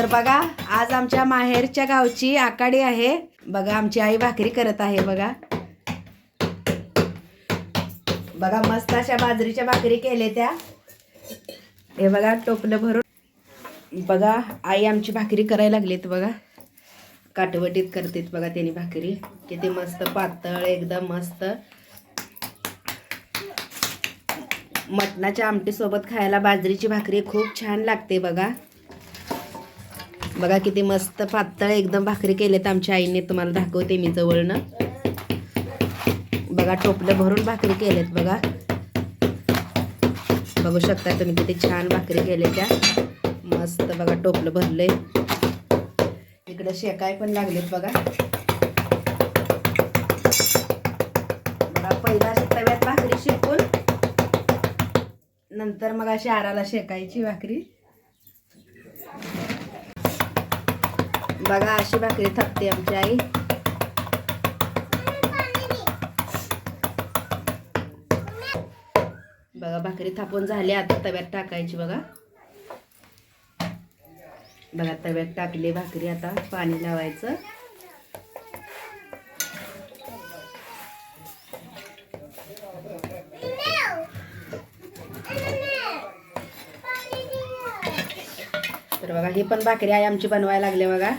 तर बघा आज आमच्या माहेरच्या गावची आकाडी आहे. बघा आमची आई भाकरी करत आहे बघा. बघा मस्त अशा बाजरीच्या भाकरी केल्या त्या. हे बघा टोपलं भरून. बघा आई आमची भाकरी करायला लागलीत बघा. काटवटीत करतेत बघा त्यांनी भाकरी. किती मस्त पातळ एकदम मस्त. मटणाच्या आमटीसोबत खायला बाजरीची भाकरी खूप छान लागते बघा. बघा किती मस्त पातळ एकदम भाकरी केलेत आमच्या आईने तुम्हाला दाखवते मी जवळनं. बघा टोपलं भरून भाकरी केलेत बघा. बघू शकता तुम्ही किती छान भाकरी केले त्या. मस्त बघा टोपलं भरले इकडं शेकाय पण लागलेत बघा. बघा पहिला तव्यात भाकरी शेकून नंतर मग अशी आराला शेकायची भाकरी. बघा अशी भाकरी थापते आमची आई. बघा भाकरी थापून झाली. आता तव्यात टाकायची बघा. बघा तव्यात टाकली भाकरी आता. पाणी लावायचं. तर बघा ही पण भाकरी आहे आमची बनवायला लागले बघा.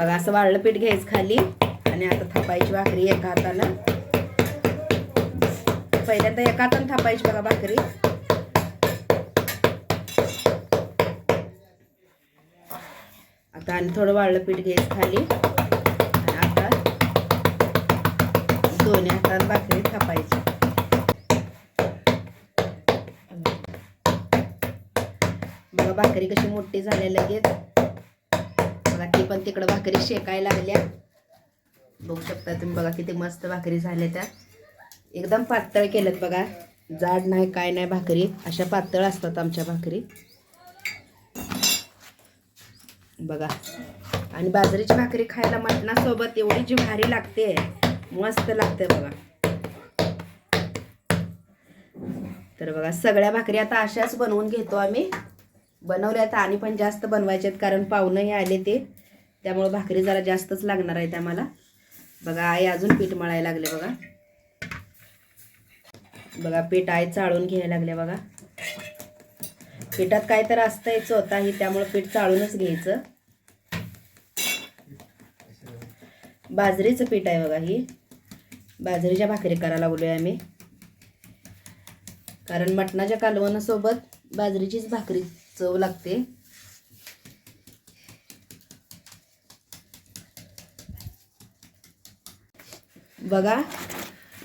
बघा असं वाळलं पीठ घ्यायचं खाली आणि आता थापायची भाकरी एका हाताला. पहिल्यांदा एका हातानं थापायची बघा भाकरी. आता आणि थोडं वाळलं पीठ घ्यायचं खाली. आणि आता दोन्ही हातानं भाकरी थापायची. बघा भाकरी कशी मोठी झाली लगेच. पण तिकडं भाकरी शेकायला लागल्या. बघू शकता तुम्ही बघा किती मस्त भाकरी झाल्या त्या. एकदम पातळ केल्यात बघा. जाड नाही काय नाही भाकरी. अशा पातळ असतात आमच्या भाकरी. बघा. आणि बाजरीची भाकरी खायला मटणासोबत एवढी जी भारी लागते मस्त लागते बघा. तर बघा सगळ्या भाकरी आता अशाच बनवून घेतो आम्ही. बनवल्या आता आणि पण जास्त बनवायच्यात कारण पाहुणंही आले ते. त्यामुळं भाकरी जरा जास्तच लागणार आहेत आम्हाला. बघा आई अजून पीठ मळायला लागले बघा. बघा पीठ आई चाळून घ्यायला लागले बघा. पिठात काय तर असतं यायचं होता ही त्यामुळं पीठ चाळूनच घ्यायचं. बाजरीचं पीठ आहे बघा ही. बाजरीच्या भाकरी करायला लागलोय आम्ही. कारण मटणाच्या कालवणासोबत बाजरीचीच भाकरी चव लागते. बघा.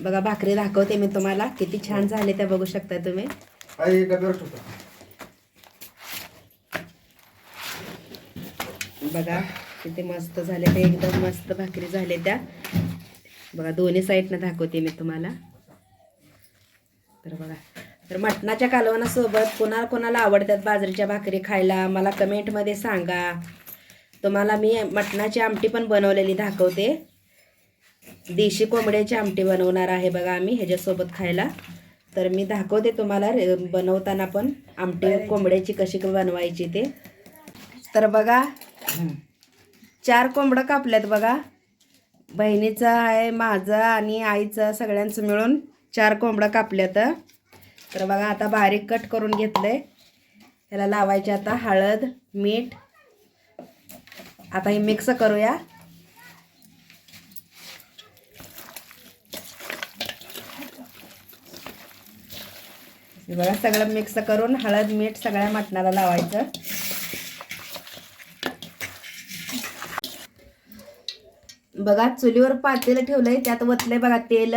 बघा भाकरी दाखवते मी तुम्हाला. किती छान झाले त्या बघू शकता तुम्ही. बघा किती मस्त झाले ते. एकदम मस्त भाकरी झाले त्या. बघा दोन्ही साईडनं दाखवते मी तुम्हाला. तर बघा. तर मटणाच्या कालवणासोबत कोणाला कोणाला आवडतात बाजरीच्या भाकरी खायला मला कमेंटमध्ये सांगा. तुम्हाला मी मटणाची आमटी पण बनवलेली दाखवते. देशी कोंबड्याची आमटी बनवणार आहे बघा आम्ही ह्याच्यासोबत खायला. तर मी दाखवते तुम्हाला रे- बनवताना पण आमटी कोंबड्याची कशी बनवायची ते. तर बघा चार कोंबडं कापल्यात बघा. बहिणीचं आहे माझं आणि आईचं सगळ्यांचं मिळून चार कोंबडं कापल्यात. तर बघा आता बारीक कट करून घेतलं आहे त्याला लावायचे आता हळद मीठ. आता हे मिक्स करूया. हे बघा सगळं मिक्स करून हळद मीठ सगळ्या मटणाला लावायचं. बघा चुलीवर पातेलं ठेवलंय त्यात वतलंय बघा तेल.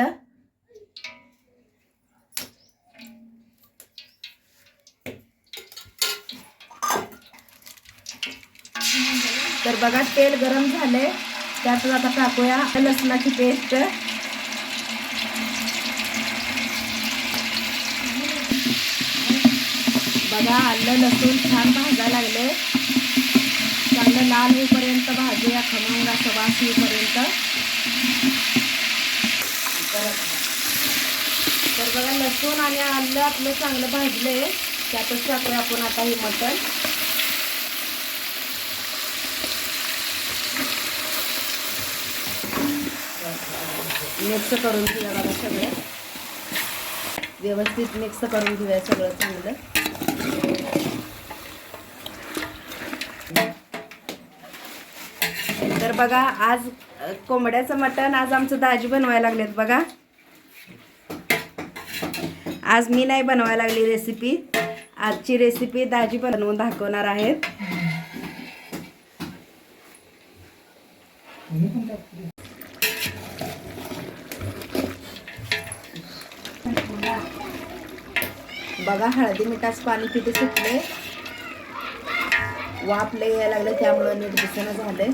तर बघा तेल गरम झालंय. त्यात आता टाकूया लसणाची पेस्ट बघा आलं लसूण छान भाजायला लागले. चांगलं लाल होईपर्यंत भाजूया खमंग असं वास येईपर्यंत. तर बघा लसूण आणि आलं आपलं चांगलं भाजले. त्यातच टाकूया आपण आता हे मटण. मिक्स करून घेऊया बघा सगळं. व्यवस्थित मिक्स करून घेऊया सगळं चांगलं. बघा आज कोंबड्याचं मटण आज आमचं दाजी बनवायला लागलेत बघा. आज मी नाही बनवायला लागली रेसिपी आजची रेसिपी दाजी बनवून दाखवणार आहेत. बघा हळदी मिठाचं पाणी किती सुटले वाफ लय यायला लागले त्यामुळं नीट दिसेना झालंय.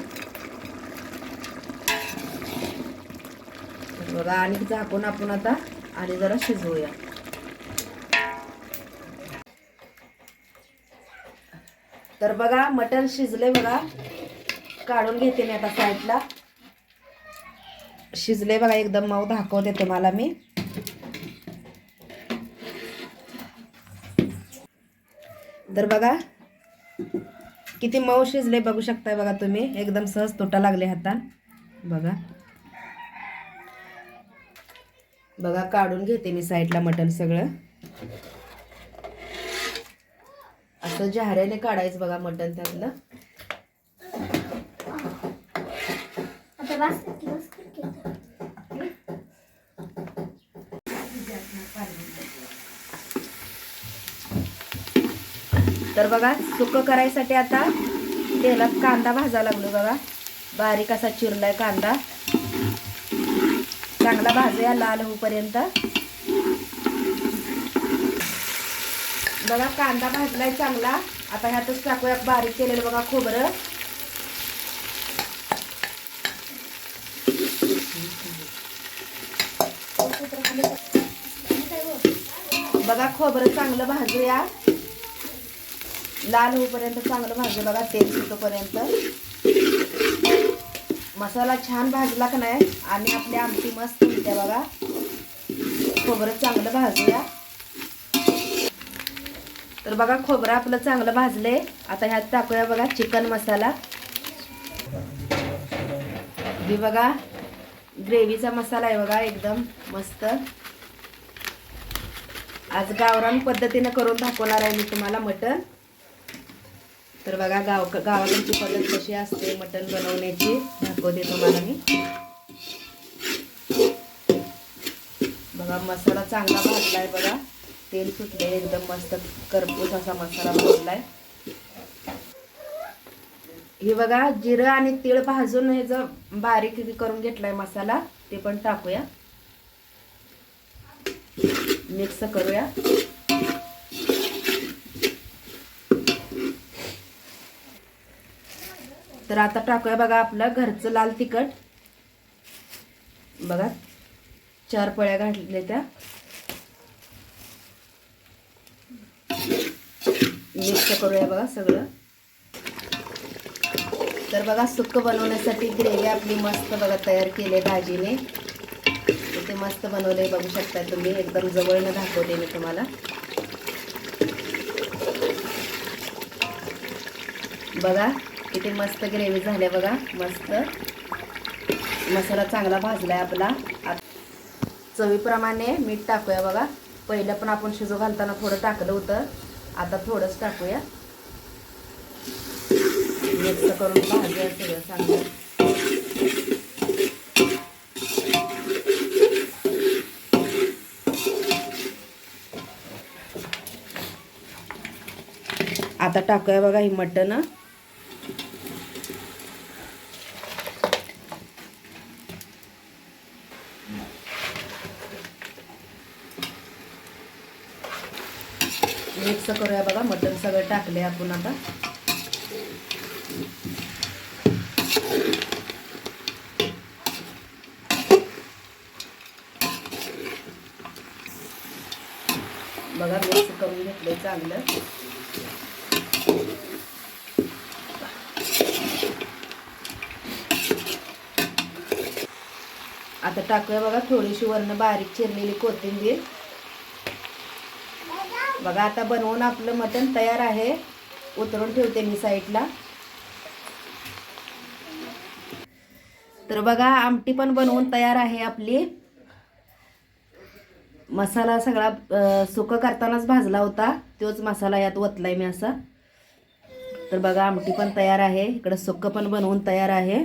बघा आणि झाकून आपण आता आणि जरा शिजवूया. तर बघा मटण शिजले बघा. काढून घेते मी आता साईडला. शिजले बघा एकदम मऊ दाखवते तुम्हाला मी. तर बघा किती मऊ शिजले बघू शकताय बघा तुम्ही. एकदम सहज तोटा लागले हातात बघा. बघा काढून घेते मी साईडला मटण सगळं. असं जहाऱ्याने काढायचं बघा मटण त्यातलं. तर बघा सुकं करायसाठी आता तेलात कांदा भाजा लागलो बघा. बारीक असा चिरलाय कांदा. चांगला भाजूया लाल होईपर्यंत बघा कांदा भाजलाय चांगला. आता ह्यातच टाकूया बारीक केलेलं बघा खोबरं. बघा खोबरं चांगलं भाजूया. लाल होईपर्यंत चांगलं भाजू बघा तेल सुटोपर्यंत. मसाला छान भाजला का नाही? आणि आपली आमटी मस्त होते बघा. खोबरं चांगलं भाजूया. तर बघा खोबरं आपलं चांगलं भाजलंय. आता ह्यात टाकूया बघा चिकन मसाला. ही बघा ग्रेव्हीचा मसाला आहे बघा एकदम मस्त. आज गावरान पद्धतीनं करून दाखवणार आहे मी तुम्हाला मटण. तर बघा गाव गावाकडची पद्धत कशी असते मटण बनवण्याची दाखवते तुम्हाला मी. बघा मसाला चांगला भाजलाय बघा. तेल सुटले एकदम मस्त करपूस असा मसाला भाजलाय. हे बघा जिरं आणि तीळ भाजून हे जर बारीक करून घेतलाय मसाला ते पण टाकूया. मिक्स करूया. तर आता टाकूया बघा आपलं घरचं लाल तिखट. बघा चार पळ्या घातल्या त्या. मिक्स करूया बघा सगळं. तर बघा सुक्क बनवण्यासाठी ग्रेव्ही आपली मस्त बघा तयार केली भाजीने. ते मस्त बनवले बघू शकता तुम्ही. एकदम जवळनं दाखवले मी तुम्हाला. बघा किती मस्त ग्रेव्ही झाल्या बघा मस्त. मसाला चांगला भाजलाय आपला. चवीप्रमाणे मीठ टाकूया बघा. पहिलं पण आपण शिजू घालताना थोडं टाकलं होतं. आता थोडंच टाकूया. मिक्स करून भाजूया सगळं चांगलं. आता टाकूया बघा ही मटण. मिक्स करूया बघा मटण सगळं टाकले आपण आता. बघा मिक्स करून घेतलंय चांगलं. आता टाकूया बघा थोडीशी वरण बारीक चिरलेली कोथिंबीर. बघा आता बनवून आपलं मटण तयार आहे. उतरून ठेवते मी साईडला. तर बघा आमटी पण बनवून तयार आहे आपली. मसाला सगळा सुकं करतानाच भाजला होता. तोच मसाला यात ओतलाय मी असा. तर बघा आमटी पण तयार आहे. इकडं सुकं पण बनवून तयार आहे.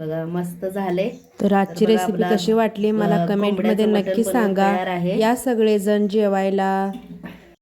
बघा मस्त झाले. तर आजची रेसिपी कशी वाटली मला कमेंटमध्ये नक्की सांगा. या सगळेजण जेवायला.